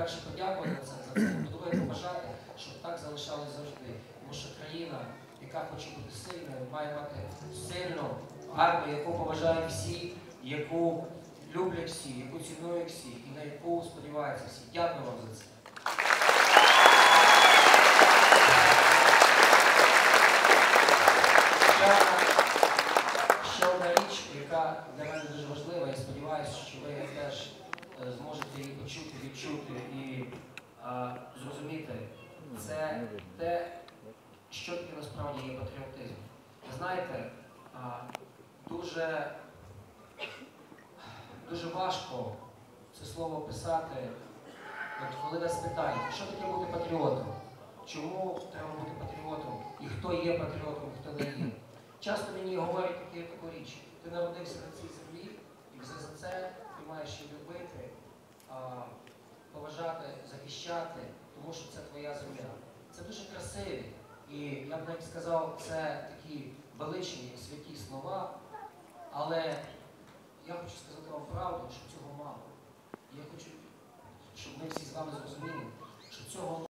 по-перше, подякувати за це. По-друге, побажати, щоб так залишалось завжди. Тому що країна, яка хоче бути сильною, має мати сильну армію, яку поважають всі, яку люблять всі, яку цінують всі, і на яку сподіваються всі. Дякую вам за це. Ще одна річ, яка для мене дуже важлива, я сподіваюся, почути, відчути і е, зрозуміти. Це те, що таке насправді є патріотизм. Ви знаєте, а, дуже, дуже важко це слово писати, от коли вас питають, що таке бути патріотом? Чому треба бути патріотом? І хто є патріотом, хто не є? Часто мені говорять таку річ. Ти народився на цій землі, захищати, тому що це твоя земля. Це дуже красиві. І я б навіть сказав, це такі величні святі слова, але я хочу сказати вам правду, що цього мало. Я хочу, щоб ми всі з вами зрозуміли, що цього мало.